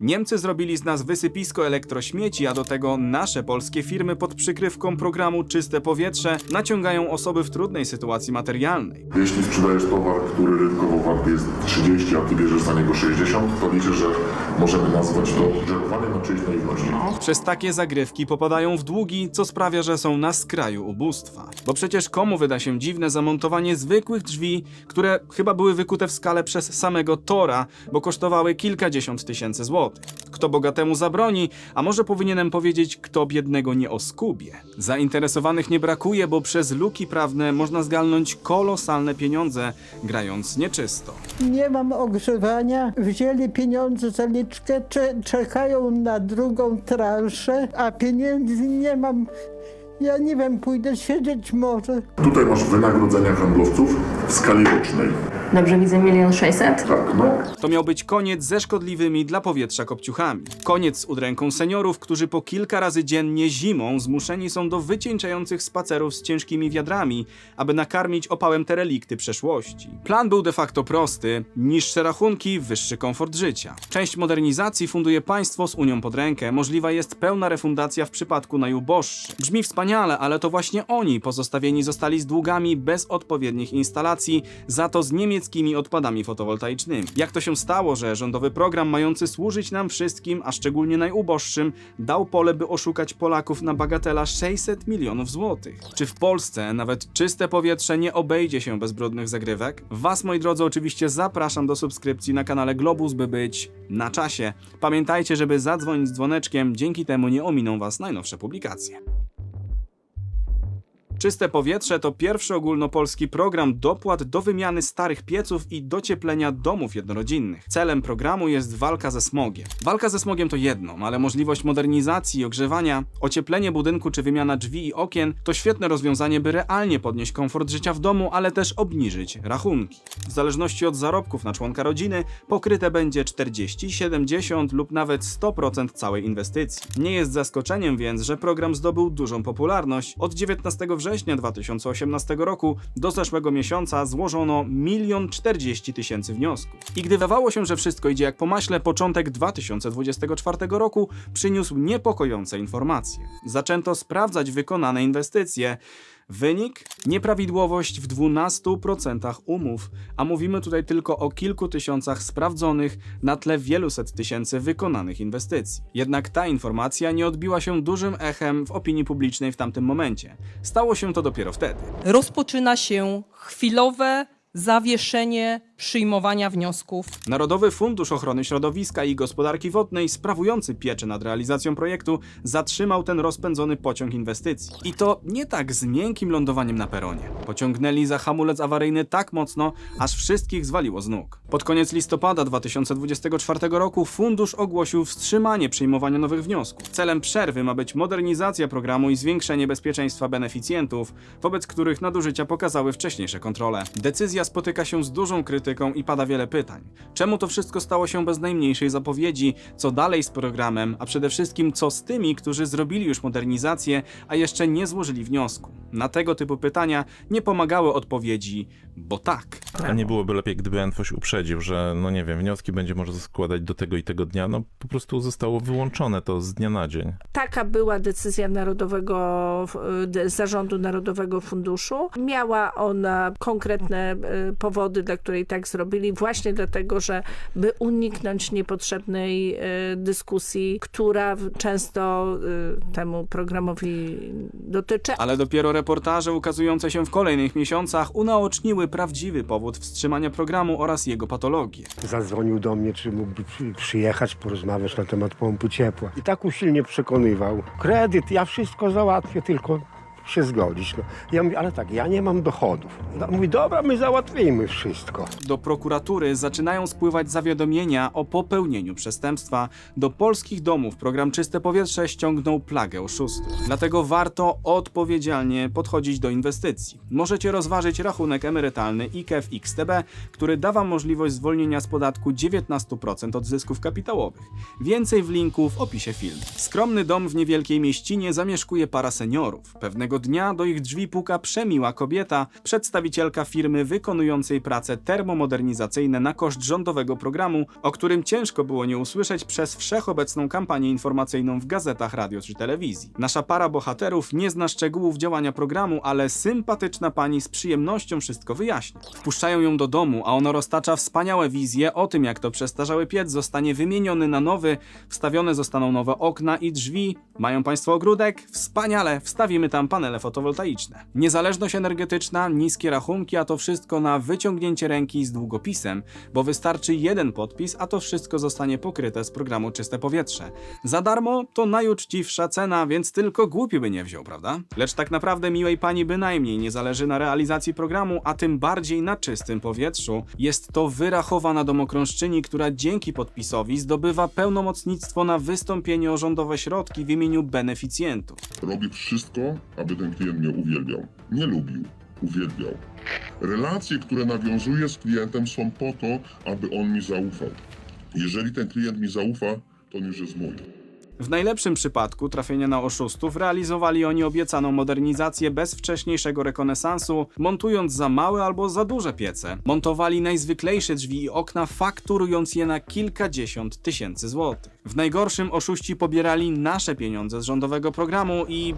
Niemcy zrobili z nas wysypisko elektrośmieci, a do tego nasze polskie firmy pod przykrywką programu Czyste Powietrze naciągają osoby w trudnej sytuacji materialnej. Jeśli sprzedajesz towar, który rynkowo warty jest 30, a ty bierzesz za niego 60, to liczę, że możemy nazwać to żerowaniem na czyjś naiwności. Przez takie zagrywki popadają w długi, co sprawia, że są na skraju ubóstwa. Bo przecież komu wyda się dziwne zamontowanie zwykłych drzwi, które chyba były wykute w skale przez samego Tora, bo kosztowały kilkadziesiąt tysięcy złotych. Kto bogatemu zabroni, a może powinienem powiedzieć, kto biednego nie oskubie. Zainteresowanych nie brakuje, bo przez luki prawne można zgalnąć kolosalne pieniądze, grając nieczysto. Nie mam ogrzewania. Wzięli pieniądze za liczkę, cze- czekają na drugą transzę, a pieniędzy nie mam. Ja nie wiem, pójdę siedzieć może. Tutaj masz wynagrodzenia handlowców w skali rocznej. Dobrze widzę milion sześćset? Tak, no. To miał być koniec ze szkodliwymi dla powietrza kopciuchami. Koniec z udręką seniorów, którzy po kilka razy dziennie zimą zmuszeni są do wycieńczających spacerów z ciężkimi wiadrami, aby nakarmić opałem te relikty przeszłości. Plan był de facto prosty: niższe rachunki, wyższy komfort życia. Część modernizacji funduje państwo z Unią pod rękę. Możliwa jest pełna refundacja w przypadku najuboższych. Brzmi wspaniale, ale to właśnie oni pozostawieni zostali z długami bez odpowiednich instalacji, za to z niemieckimi odpadami fotowoltaicznymi. Jak to się stało, że rządowy program mający służyć nam wszystkim, a szczególnie najuboższym, dał pole, by oszukać Polaków na bagatela 600 milionów złotych? Czy w Polsce nawet czyste powietrze nie obejdzie się bez brudnych zagrywek? Was, moi drodzy, oczywiście zapraszam do subskrypcji na kanale Globus, by być na czasie. Pamiętajcie, żeby zadzwonić z dzwoneczkiem, dzięki temu nie ominą Was najnowsze publikacje. Czyste powietrze to pierwszy ogólnopolski program dopłat do wymiany starych pieców i docieplenia domów jednorodzinnych. Celem programu jest walka ze smogiem. Walka ze smogiem to jedno, ale możliwość modernizacji ogrzewania, ocieplenie budynku czy wymiana drzwi i okien to świetne rozwiązanie, by realnie podnieść komfort życia w domu, ale też obniżyć rachunki. W zależności od zarobków na członka rodziny pokryte będzie 40, 70 lub nawet 100% całej inwestycji. Nie jest zaskoczeniem więc, że program zdobył dużą popularność. Od 19 września 2018 roku do zeszłego miesiąca złożono 1 040 tysięcy wniosków. I gdy wydawało się, że wszystko idzie jak po maśle, początek 2024 roku przyniósł niepokojące informacje. Zaczęto sprawdzać wykonane inwestycje. Wynik? Nieprawidłowość w 12% umów, a mówimy tutaj tylko o kilku tysiącach sprawdzonych na tle wieluset tysięcy wykonanych inwestycji. Jednak ta informacja nie odbiła się dużym echem w opinii publicznej w tamtym momencie. Stało się to dopiero wtedy. rozpoczyna się chwilowe zawieszenie przyjmowania wniosków. Narodowy Fundusz Ochrony Środowiska i Gospodarki Wodnej, sprawujący pieczę nad realizacją projektu, zatrzymał ten rozpędzony pociąg inwestycji. I to nie tak z miękkim lądowaniem na peronie. Pociągnęli za hamulec awaryjny tak mocno, aż wszystkich zwaliło z nóg. Pod koniec listopada 2024 roku fundusz ogłosił wstrzymanie przyjmowania nowych wniosków. Celem przerwy ma być modernizacja programu i zwiększenie bezpieczeństwa beneficjentów, wobec których nadużycia pokazały wcześniejsze kontrole. Decyzja spotyka się z dużą krytyką i pada wiele pytań. Czemu to wszystko stało się bez najmniejszej zapowiedzi? Co dalej z programem? A przede wszystkim co z tymi, którzy zrobili już modernizację, a jeszcze nie złożyli wniosku? Na tego typu pytania nie pomagały odpowiedzi, bo tak. A nie byłoby lepiej, gdyby NFOŚ uprzedził, że no nie wiem, wnioski będzie można składać do tego i tego dnia, no po prostu zostało wyłączone to z dnia na dzień. Taka była decyzja Narodowego Zarządu Narodowego Funduszu. Miała ona konkretne y, powody, dla której tak zrobili, właśnie dlatego, że by uniknąć niepotrzebnej y, dyskusji, która często y, temu programowi dotyczy. Ale dopiero reportaże ukazujące się w kolejnych miesiącach unaoczniły prawdziwy powód wstrzymania programu oraz jego patologię. Zadzwonił do mnie, czy mógłby przy, przyjechać, porozmawiać na temat pompy ciepła. I tak usilnie przekonywał. Kredyt, ja wszystko załatwię, tylko się zgodzić. Ja mówię, ale tak, ja nie mam dochodów. No, mówi, dobra, my załatwimy wszystko. Do prokuratury zaczynają spływać zawiadomienia o popełnieniu przestępstwa. Do polskich domów program Czyste Powietrze ściągnął plagę oszustów. Dlatego warto odpowiedzialnie podchodzić do inwestycji. Możecie rozważyć rachunek emerytalny IKEF XTB, który da Wam możliwość zwolnienia z podatku 19% od zysków kapitałowych. Więcej w linku w opisie filmu. Skromny dom w niewielkiej mieścinie zamieszkuje para seniorów. Pewnego Dnia do ich drzwi puka przemiła kobieta, przedstawicielka firmy wykonującej prace termomodernizacyjne na koszt rządowego programu, o którym ciężko było nie usłyszeć przez wszechobecną kampanię informacyjną w gazetach, radio czy telewizji. Nasza para bohaterów nie zna szczegółów działania programu, ale sympatyczna pani z przyjemnością wszystko wyjaśni. Wpuszczają ją do domu, a ono roztacza wspaniałe wizje o tym, jak to przestarzały piec zostanie wymieniony na nowy, wstawione zostaną nowe okna i drzwi. Mają Państwo ogródek? Wspaniale, wstawimy tam panele fotowoltaiczne. Niezależność energetyczna, niskie rachunki, a to wszystko na wyciągnięcie ręki z długopisem, bo wystarczy jeden podpis, a to wszystko zostanie pokryte z programu Czyste Powietrze. Za darmo to najuczciwsza cena, więc tylko głupi by nie wziął, prawda? Lecz tak naprawdę miłej pani bynajmniej nie zależy na realizacji programu, a tym bardziej na czystym powietrzu. Jest to wyrachowana domokrążczyni, która dzięki podpisowi zdobywa pełnomocnictwo na wystąpienie o rządowe środki w imieniu beneficjentów. Robię wszystko, aby ten klient mnie uwielbiał. Nie lubił, uwielbiał. Relacje, które nawiązuję z klientem są po to, aby on mi zaufał. Jeżeli ten klient mi zaufa, to on już jest mój. W najlepszym przypadku trafienia na oszustów realizowali oni obiecaną modernizację bez wcześniejszego rekonesansu, montując za małe albo za duże piece. Montowali najzwyklejsze drzwi i okna, fakturując je na kilkadziesiąt tysięcy złotych. W najgorszym oszuści pobierali nasze pieniądze z rządowego programu i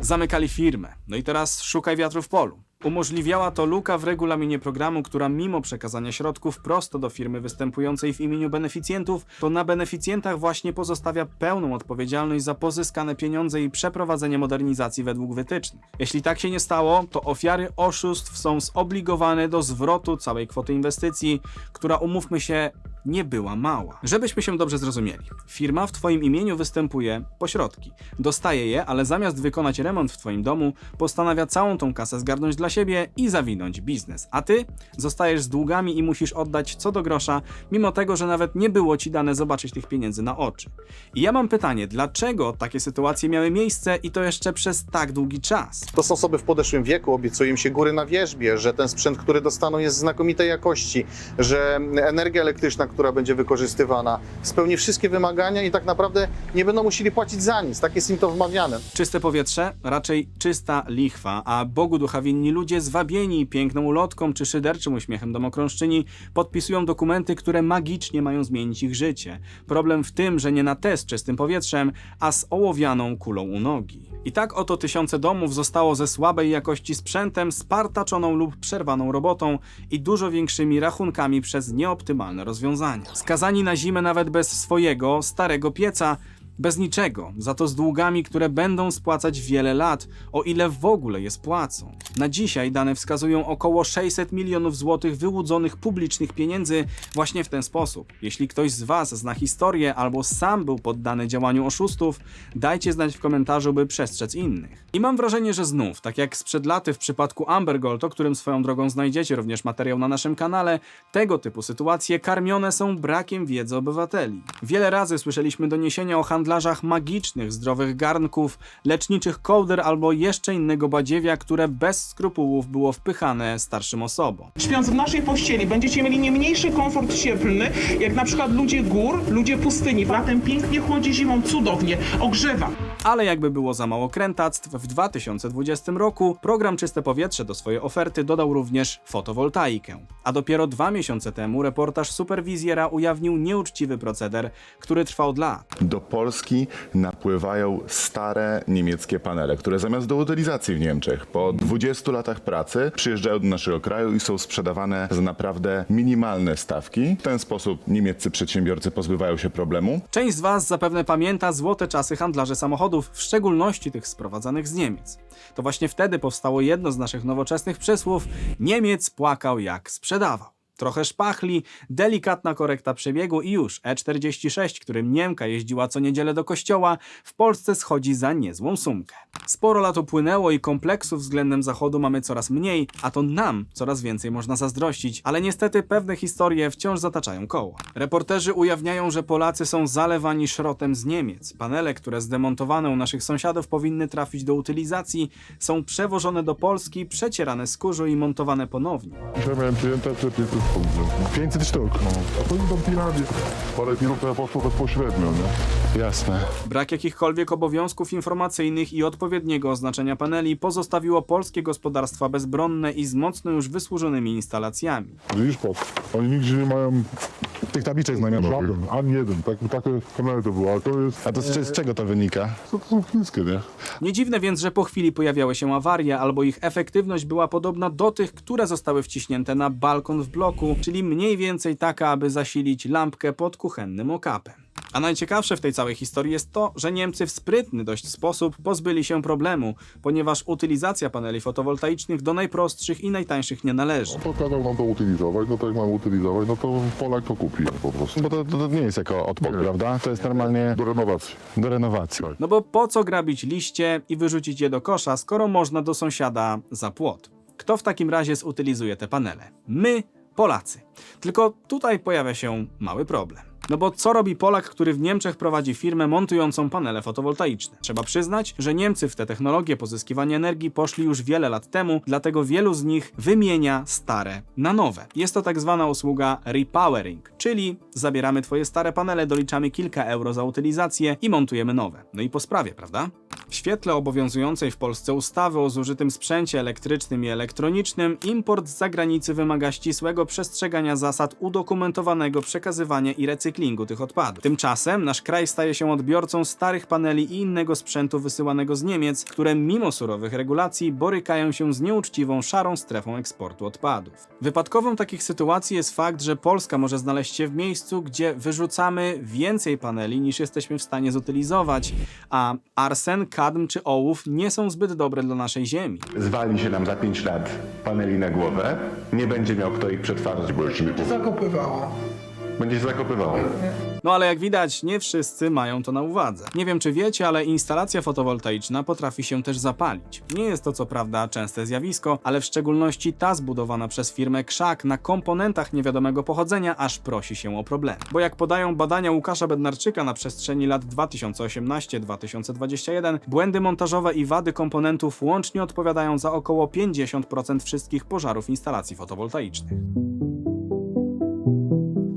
zamykali firmę. No i teraz szukaj wiatru w polu. Umożliwiała to luka w regulaminie programu, która mimo przekazania środków prosto do firmy występującej w imieniu beneficjentów, to na beneficjentach właśnie pozostawia pełną odpowiedzialność za pozyskane pieniądze i przeprowadzenie modernizacji według wytycznych. Jeśli tak się nie stało, to ofiary oszustw są zobligowane do zwrotu całej kwoty inwestycji, która umówmy się nie była mała. Żebyśmy się dobrze zrozumieli. Firma w Twoim imieniu występuje po środki. Dostaje je, ale zamiast wykonać remont w Twoim domu, postanawia całą tą kasę zgarnąć dla siebie i zawinąć biznes. A Ty zostajesz z długami i musisz oddać co do grosza, mimo tego, że nawet nie było Ci dane zobaczyć tych pieniędzy na oczy. I ja mam pytanie, dlaczego takie sytuacje miały miejsce i to jeszcze przez tak długi czas? To są osoby w podeszłym wieku, obiecują się góry na wierzbie, że ten sprzęt, który dostaną jest znakomitej jakości, że energia elektryczna, która będzie wykorzystywana, spełni wszystkie wymagania i tak naprawdę nie będą musieli płacić za nic. Tak jest im to wmawiane. Czyste powietrze? Raczej czysta lichwa, a Bogu ducha winni ludzie zwabieni piękną ulotką czy szyderczym uśmiechem domokrążczyni podpisują dokumenty, które magicznie mają zmienić ich życie. Problem w tym, że nie na test czystym powietrzem, a z ołowianą kulą u nogi. I tak oto tysiące domów zostało ze słabej jakości sprzętem, spartaczoną lub przerwaną robotą i dużo większymi rachunkami przez nieoptymalne rozwiązania. Skazani na zimę nawet bez swojego, starego pieca, bez niczego, za to z długami, które będą spłacać wiele lat, o ile w ogóle je spłacą. Na dzisiaj dane wskazują około 600 milionów złotych wyłudzonych publicznych pieniędzy właśnie w ten sposób. Jeśli ktoś z Was zna historię albo sam był poddany działaniu oszustów, dajcie znać w komentarzu, by przestrzec innych. I mam wrażenie, że znów, tak jak sprzed laty w przypadku Amber Gold, o którym swoją drogą znajdziecie również materiał na naszym kanale, tego typu sytuacje karmione są brakiem wiedzy obywateli. Wiele razy słyszeliśmy doniesienia o handlarzach magicznych, zdrowych garnków, leczniczych kołder albo jeszcze innego badziewia, które bez skrupułów było wpychane starszym osobom. Śpiąc w naszej pościeli będziecie mieli nie mniejszy komfort cieplny, jak na przykład ludzie gór, ludzie pustyni. Latem pięknie chłodzi, zimą cudownie, ogrzewa. Ale jakby było za mało krętactw, w 2020 roku program Czyste Powietrze do swojej oferty dodał również fotowoltaikę. A dopiero dwa miesiące temu reportaż Superwizjera ujawnił nieuczciwy proceder, który trwał od lat. Do Polski napływają stare niemieckie panele, które zamiast do utylizacji w Niemczech po 20 latach pracy przyjeżdżają do naszego kraju i są sprzedawane za naprawdę minimalne stawki. W ten sposób niemieccy przedsiębiorcy pozbywają się problemu. Część z Was zapewne pamięta złote czasy handlarzy samochodów, w szczególności tych sprowadzanych z Niemiec. To właśnie wtedy powstało jedno z naszych nowoczesnych przysłów: Niemiec płakał jak sprzedawał. Trochę szpachli, delikatna korekta przebiegu i już E46, którym Niemka jeździła co niedzielę do kościoła, w Polsce schodzi za niezłą sumkę. Sporo lat upłynęło i kompleksów względem Zachodu mamy coraz mniej, a to nam coraz więcej można zazdrościć, ale niestety pewne historie wciąż zataczają koło. Reporterzy ujawniają, że Polacy są zalewani szrotem z Niemiec. Panele, które zdemontowano u naszych sąsiadów powinny trafić do utylizacji, są przewożone do Polski, przecierane z kurzu i montowane ponownie. Miałem klienta, który 500 sztuk wziął. 500 sztuk. No, a to idą piranie. Parę ja poszło bezpośrednio, nie? Jasne. Brak jakichkolwiek obowiązków informacyjnych i odpowiedniego oznaczenia paneli pozostawiło polskie gospodarstwa bezbronne i z mocno już wysłużonymi instalacjami. Widzisz, patrz, oni nigdzie nie mają Tych tabliczek znamionowych. żaden, ani jeden, tak, takie panele to było, a to jest, A to z, z czego to wynika? to, to są chińskie, nie? Nie dziwne więc, że po chwili pojawiały się awarie, albo ich efektywność była podobna do tych, które zostały wciśnięte na balkon w bloku, czyli mniej więcej taka, aby zasilić lampkę pod kuchennym okapem. A najciekawsze w tej całej historii jest to, że Niemcy w sprytny dość sposób pozbyli się problemu, ponieważ utylizacja paneli fotowoltaicznych do najprostszych i najtańszych nie należy. To kazał nam to utylizować, no to jak mamy utylizować, no to Polak to kupi po prostu. Bo to, to, to nie jest jako odpad, Nie. prawda? To jest normalnie Do renowacji. do renowacji. No bo po co grabić liście i wyrzucić je do kosza, skoro można do sąsiada za płot? Kto w takim razie zutylizuje te panele? My, Polacy. Tylko tutaj pojawia się mały problem. No bo co robi Polak, który w Niemczech prowadzi firmę montującą panele fotowoltaiczne? Trzeba przyznać, że Niemcy w te technologie pozyskiwania energii poszli już wiele lat temu, dlatego wielu z nich wymienia stare na nowe. Jest to tak zwana usługa repowering, czyli zabieramy twoje stare panele, doliczamy kilka euro za utylizację i montujemy nowe. No i po sprawie, prawda? W świetle obowiązującej w Polsce ustawy o zużytym sprzęcie elektrycznym i elektronicznym, import z zagranicy wymaga ścisłego przestrzegania zasad udokumentowanego przekazywania i recyklingu tych odpadów. Tymczasem nasz kraj staje się odbiorcą starych paneli i innego sprzętu wysyłanego z Niemiec, które mimo surowych regulacji borykają się z nieuczciwą szarą strefą eksportu odpadów. Wypadkową takich sytuacji jest fakt, że Polska może znaleźć się w miejscu, gdzie wyrzucamy więcej paneli niż jesteśmy w stanie zutylizować, a arsen, kadm czy ołów nie są zbyt dobre dla naszej ziemi. Zwali się nam za 5 lat paneli na głowę, nie będzie miał kto ich przetwarzać, bo jeszcze nie Zakopywała. Będzie się. No ale jak widać, nie wszyscy mają to na uwadze. Nie wiem czy wiecie, ale instalacja fotowoltaiczna potrafi się też zapalić. Nie jest to co prawda częste zjawisko, ale w szczególności ta zbudowana przez firmę Krzak na komponentach niewiadomego pochodzenia aż prosi się o problem. Bo jak podają badania Łukasza Bednarczyka na przestrzeni lat 2018-2021, błędy montażowe i wady komponentów łącznie odpowiadają za około 50% wszystkich pożarów instalacji fotowoltaicznych.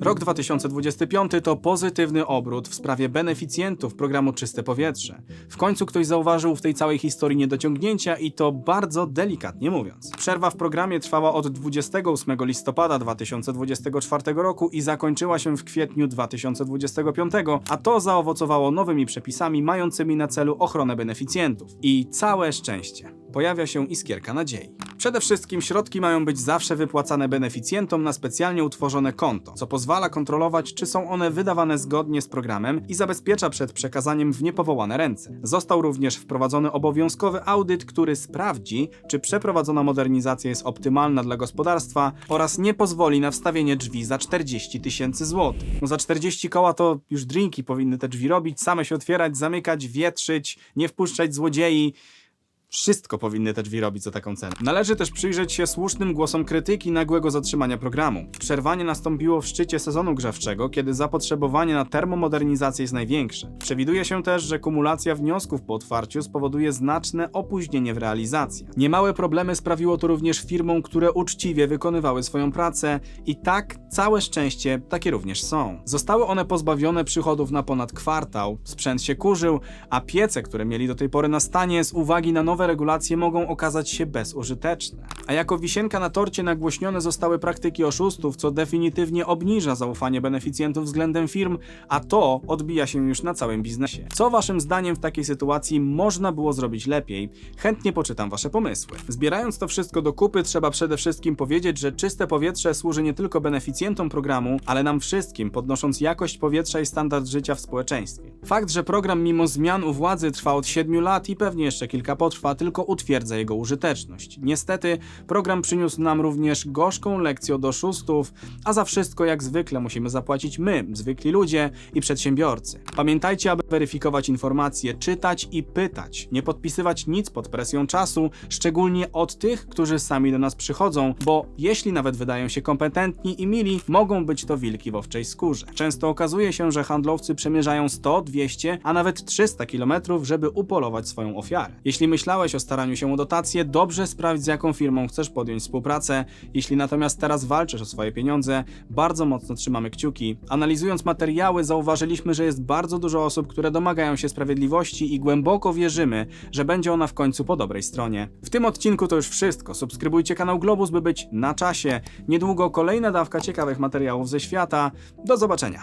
Rok 2025 to pozytywny obrót w sprawie beneficjentów programu Czyste Powietrze. W końcu ktoś zauważył w tej całej historii niedociągnięcia i to bardzo delikatnie mówiąc. Przerwa w programie trwała od 28 listopada 2024 roku i zakończyła się w kwietniu 2025, a to zaowocowało nowymi przepisami mającymi na celu ochronę beneficjentów. I całe szczęście. Pojawia się iskierka nadziei. Przede wszystkim środki mają być zawsze wypłacane beneficjentom na specjalnie utworzone konto, co pozwala kontrolować, czy są one wydawane zgodnie z programem i zabezpiecza przed przekazaniem w niepowołane ręce. Został również wprowadzony obowiązkowy audyt, który sprawdzi, czy przeprowadzona modernizacja jest optymalna dla gospodarstwa oraz nie pozwoli na wstawienie drzwi za 40 tysięcy złotych. No za 40 koła to już drinki powinny te drzwi robić, same się otwierać, zamykać, wietrzyć, nie wpuszczać złodziei. Wszystko powinny te drzwi robić za taką cenę. Należy też przyjrzeć się słusznym głosom krytyki nagłego zatrzymania programu. Przerwanie nastąpiło w szczycie sezonu grzewczego, kiedy zapotrzebowanie na termomodernizację jest największe. Przewiduje się też, że kumulacja wniosków po otwarciu spowoduje znaczne opóźnienie w realizacji. Niemałe problemy sprawiło to również firmom, które uczciwie wykonywały swoją pracę i tak całe szczęście takie również są. Zostały one pozbawione przychodów na ponad kwartał, sprzęt się kurzył, a piece, które mieli do tej pory na stanie z uwagi na nowe regulacje mogą okazać się bezużyteczne. A jako wisienka na torcie nagłośnione zostały praktyki oszustów, co definitywnie obniża zaufanie beneficjentów względem firm, a to odbija się już na całym biznesie. Co waszym zdaniem w takiej sytuacji można było zrobić lepiej? Chętnie poczytam wasze pomysły. Zbierając to wszystko do kupy, trzeba przede wszystkim powiedzieć, że czyste powietrze służy nie tylko beneficjentom programu, ale nam wszystkim, podnosząc jakość powietrza i standard życia w społeczeństwie. Fakt, że program mimo zmian u władzy trwa od 7 lat i pewnie jeszcze kilka potrwa, tylko utwierdza jego użyteczność. Niestety, program przyniósł nam również gorzką lekcję od oszustów, a za wszystko jak zwykle musimy zapłacić my, zwykli ludzie i przedsiębiorcy. Pamiętajcie, aby weryfikować informacje, czytać i pytać, nie podpisywać nic pod presją czasu, szczególnie od tych, którzy sami do nas przychodzą, bo jeśli nawet wydają się kompetentni i mili, mogą być to wilki w owczej skórze. Często okazuje się, że handlowcy przemierzają 100, 200, a nawet 300 km, żeby upolować swoją ofiarę. Jeśli myślałeś, myślałeś o staraniu się o dotację, dobrze sprawdź z jaką firmą chcesz podjąć współpracę. Jeśli natomiast teraz walczysz o swoje pieniądze, bardzo mocno trzymamy kciuki. Analizując materiały, zauważyliśmy, że jest bardzo dużo osób, które domagają się sprawiedliwości i głęboko wierzymy, że będzie ona w końcu po dobrej stronie. W tym odcinku to już wszystko. Subskrybujcie kanał Globus, by być na czasie. Niedługo kolejna dawka ciekawych materiałów ze świata. Do zobaczenia.